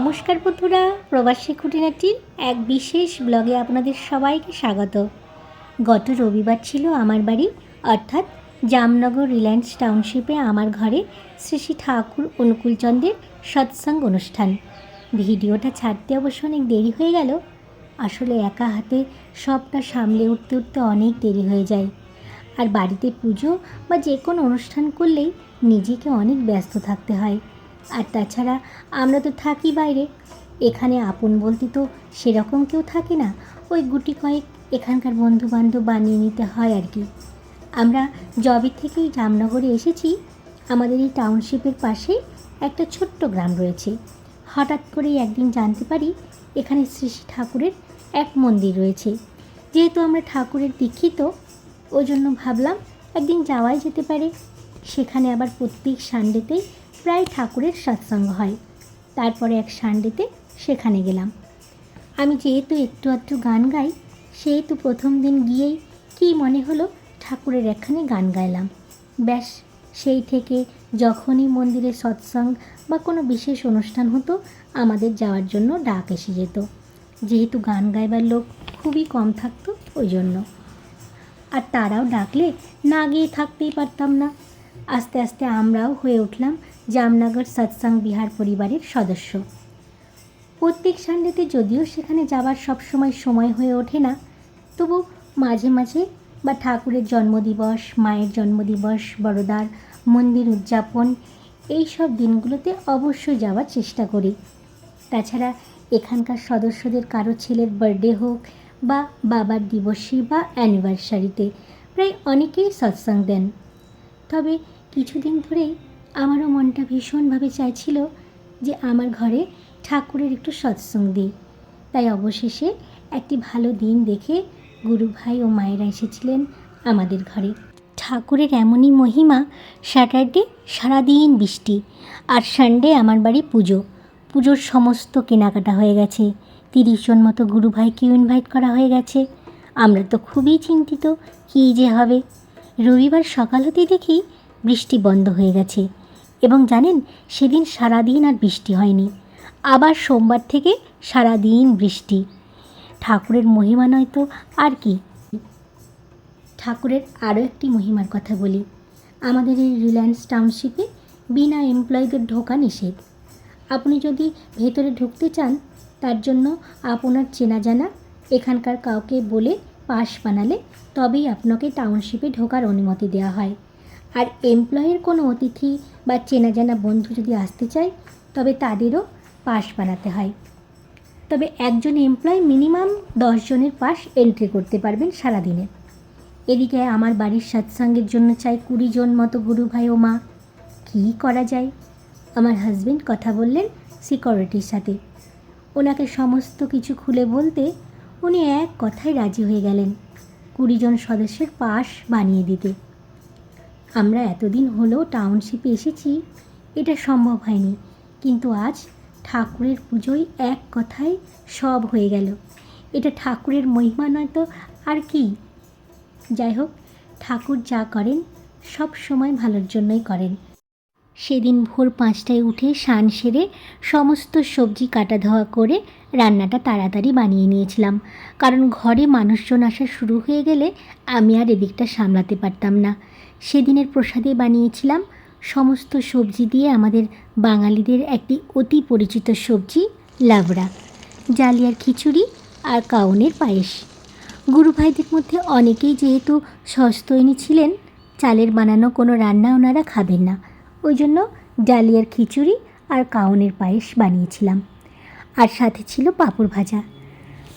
নমস্কার বন্ধুরা, প্রবাসী খুঁটিনাটির এক বিশেষ ব্লগে আপনাদের সবাইকে স্বাগত। গত রবিবার ছিল আমার বাড়ি, অর্থাৎ জামনগর রিলায়েন্স টাউনশিপে আমার ঘরে শ্রী শ্রী ঠাকুর অনুকূলচন্দ্রের সৎসঙ্গ অনুষ্ঠান। ভিডিওটা ছাড়তে অবশ্য অনেক দেরি হয়ে গেল। আসলে একা হাতে সবটা সামলে উঠতে উঠতে অনেক দেরি হয়ে যায়। আর বাড়িতে পুজো বা যে কোনো অনুষ্ঠান করলেই নিজেকে অনেক ব্যস্ত থাকতে হয়। আর তাছাড়া আমরা তো থাকি বাইরে। এখানে আপন বলতে তো সেরকম কেউ থাকে না। ওই গুটি কয়েক এখানকার বন্ধু বান্ধব বানিয়ে নিতে হয় আর কি। আমরা জবের থেকেই জামনগরে এসেছি। আমাদের এই টাউনশিপের পাশে একটা ছোট্ট গ্রাম রয়েছে। হঠাৎ করেই একদিন জানতে পারি এখানে শ্রী শ্রী ঠাকুরের এক মন্দির রয়েছে। যেহেতু আমরা ঠাকুরের দীক্ষিত, ওই জন্য ভাবলাম একদিন যাওয়াই যেতে পারে। সেখানে আবার প্রত্যেক সানডেতেই প্রায় ঠাকুরের সৎসঙ্গ হয়। তারপরে এক সানডেতে সেখানে গেলাম। আমি যেহেতু একটু আধটু গান গাই, সেহেতু প্রথম দিন গিয়েই কী মনে হলো ঠাকুরের একখানে গান গাইলাম। ব্যাস, সেই থেকে যখনই মন্দিরে সৎসঙ্গ বা কোনো বিশেষ অনুষ্ঠান হতো, আমাদের যাওয়ার জন্য ডাক এসে যেত। যেহেতু গান গাইবার লোক খুবই কম থাকতো, ওই জন্য। আর তারাও ডাকলে না গিয়ে থাকতেই পারতাম না। আস্তে আস্তে আমরাও হয়ে উঠলাম জামনগর সৎসঙ্গ বিহার পরিবারের সদস্য। প্রত্যেক সানডেতে যদিও সেখানে যাবার সবসময় সময় হয়ে ওঠে না, তবু মাঝে মাঝে বা ঠাকুরের জন্মদিবস, মায়ের জন্মদিবস, বড়দার মন্দির উদযাপন, এই সব দিনগুলোতে অবশ্যই যাওয়ার চেষ্টা করি। তাছাড়া এখানকার সদস্যদের কারও ছেলের বার্থডে হোক বা বাবার দিবসী বা অ্যানিভার্সারিতে প্রায় অনেকেই সৎসঙ্গ দেন। তবে কিছুদিন ধরেই আমারও মনটা ভীষণভাবে চাইছিল যে আমার ঘরে ঠাকুরের একটু সৎসঙ্গ। দিই তাই অবশেষে একটি ভালো দিন দেখে গুরু ভাই ও মায়েরা এসেছিলেন আমাদের ঘরে। ঠাকুরের এমনই মহিমা স্যাটারডে সারাদিন বৃষ্টি আর সানডে আমার বাড়ি পুজো। পুজোর সমস্ত কেনাকাটা হয়ে গেছে, তিরিশ জন মতো গুরু ভাইকেও ইনভাইট করা হয়ে গেছে। আমরা তো খুবই চিন্তিত, কী যে হবে? রবিবার সকাল হতেই দেখি বৃষ্টি বন্ধ হয়ে গেছে। এবং জানেন, সেদিন সারাদিন আর বৃষ্টি হয়নি। আবার সোমবার থেকে সারাদিন বৃষ্টি। ঠাকুরের মহিমা নয় তো আর কি? ঠাকুরের আরও একটি মহিমার কথা বলি। আমাদের এই রিলায়েন্স টাউনশিপে বিনা এমপ্লয়ীদের ঢোকা নিষেধ। আপনি যদি ভেতরে ঢুকতে চান, তার জন্য আপনার চেনা জানা এখানকার কাউকে বলে পাশ বানালে তবেই আপনাকে টাউনশিপে ঢোকার অনুমতি দেওয়া হয়। আর এমপ্লয়ের কোনো অতিথি বা চেনা জানা বন্ধু যদি আসতে চায়, তবে তাদেরও পাস বানাতে হয়। তবে একজন এমপ্লয় মিনিমাম জনের পাস এন্ট্রি করতে পারবেন সারাদিনে। এদিকে আমার বাড়ির সৎসঙ্গের জন্য চাই কুড়ি জন মতো গুরু ভাই ও মা। কী করা যায়? আমার হাজবেন্ড কথা বললেন সিকিউরিটির সাথে। ওনাকে সমস্ত কিছু খুলে বলতে উনি এক কথায় রাজি হয়ে গেলেন। কুড়ি জন সদস্যের পাশ বানিয়ে দিতে। আমরা এতদিন হলেও টাউনশিপে এসেছি, এটা সম্ভব হয়নি। কিন্তু আজ ঠাকুরের পুজোয় এক কথায় সব হয়ে গেল। এটা ঠাকুরের মহিমা নয় তো আর কি? যাই হোক, ঠাকুর যা করেন, সব সময় ভালোর জন্যই করেন। সেদিন ভোর পাঁচটায় উঠে স্নান সেরে সমস্ত সবজি কাটা ধোয়া করে রান্নাটা তাড়াতাড়ি বানিয়ে নিয়েছিলাম। কারণ ঘরে মানুষজন আসা শুরু হয়ে গেলে আমি আর এদিকটা সামলাতে পারতাম না। সেদিনের প্রসাদে বানিয়েছিলাম সমস্ত সবজি দিয়ে আমাদের বাঙালিদের একটি অতি পরিচিত সবজি, লাবড়া, জালিয়ার খিচুড়ি আর কাউনের পায়েস। গুরু ভাইদের মধ্যে অনেকেই যেহেতু সস্তৈনী ছিলেন, চালের বানানো কোনো রান্না ওনারা খাবেন না। ওই জন্য ডালিয়ার খিচুড়ি আর কাউনের পায়েস বানিয়েছিলাম। আর সাথে ছিল পাঁপড় ভাজা।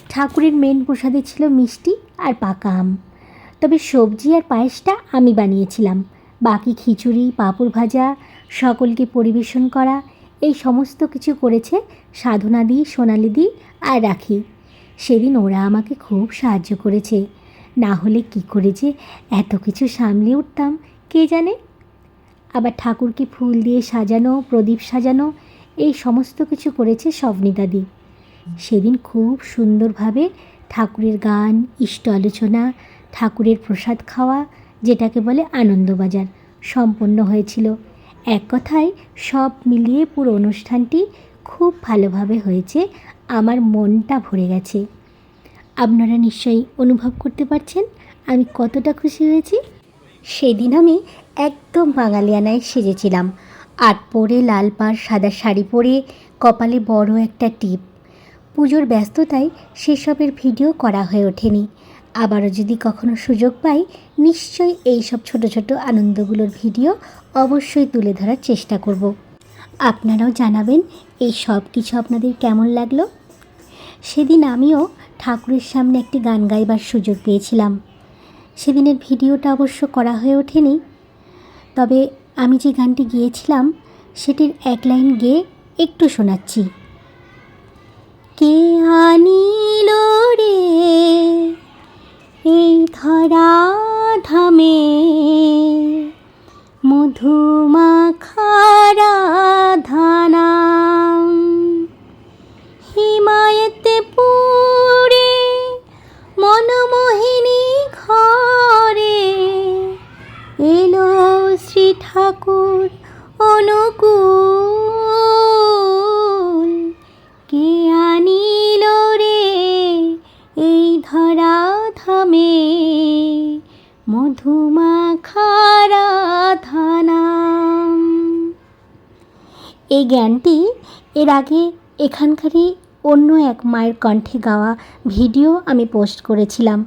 ঠাকুরের মেন প্রসাদে ছিল মিষ্টি আর পাকা আম। তবে সবজি আর পায়েসটা আমি বানিয়েছিলাম। বাকি খিচুড়ি, পাঁপড় ভাজা, সকলকে পরিবেশন করা, এই সমস্ত কিছু করেছে সাধনাদি সোনালিদি আর রাখি। সেদিন ওরা আমাকে খুব সাহায্য করেছে। না হলে কী করে যে এত কিছু সামলে উঠতাম, কে জানে? আবার ঠাকুরকে ফুল দিয়ে সাজানো, প্রদীপ সাজানো, এই সমস্ত কিছু করেছে সবনিদাদি সেদিন খুব সুন্দরভাবে ঠাকুরের গান, ইষ্ট আলোচনা ঠাকুরের প্রসাদ খাওয়া, যেটাকে বলে আনন্দবাজার, সম্পন্ন হয়েছিল। এক কথায়, সব মিলিয়ে পুরো অনুষ্ঠানটি খুব ভালোভাবে হয়েছে, আমার মনটা ভরে গেছে। আপনারা নিশ্চয়ই অনুভব করতে পারছেন, আমি কতটা খুশি হয়েছি। সেদিন আমি একদম বাঙালিয়ানায় সেজেছিলাম। আট পরে লাল পাড় সাদা শাড়ি পরে কপালে বড় একটা টিপ। পুজোর ব্যস্ততায় সেসবের ভিডিও করা হয়ে ওঠেনি। আবারও যদি কখনো সুযোগ পাই, নিশ্চয়ই এই সব ছোট ছোট আনন্দগুলোর ভিডিও অবশ্যই তুলে ধরার চেষ্টা করব। আপনারাও জানাবেন এই সব কিছু আপনাদের কেমন লাগল? সেদিন আমিও ঠাকুরের সামনে একটি গান গাইবার সুযোগ পেয়েছিলাম। সেদিনের ভিডিওটা অবশ্য করা হয়ে ওঠেনি। তবে আমি যে গানটি গিয়েছিলাম, সেটির এক লাইন গেয়ে একটু শোনাচ্ছি। কে আনিল রে? এই ধরা ধামে মধুমাখারা ধানাম এই জ্ঞানটি এর আগে এখানকারই অন্য এক মায়ের কণ্ঠে গাওয়া ভিডিও আমি পোস্ট করেছিলাম।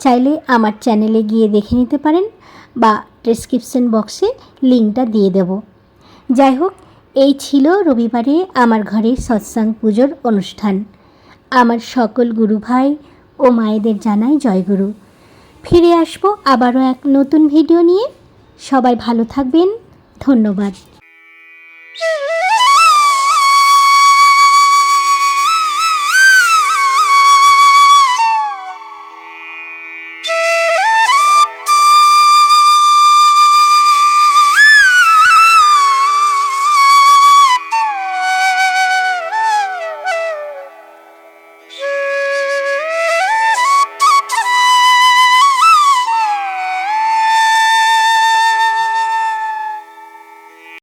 চাইলে আমার চ্যানেলে গিয়ে দেখে নিতে পারেন বা ডেসক্রিপশন বক্সে লিঙ্কটা দিয়ে দেব। যাই হোক, এই ছিল রবিবারে আমার ঘরের সৎসাং পুজোর অনুষ্ঠান। আমার সকল গুরু ভাই ও মায়েদের জানাই জয়গুরু। ফিরে আসব আবারও এক নতুন ভিডিও নিয়ে। সবাই ভালো থাকবেন। ধন্যবাদ।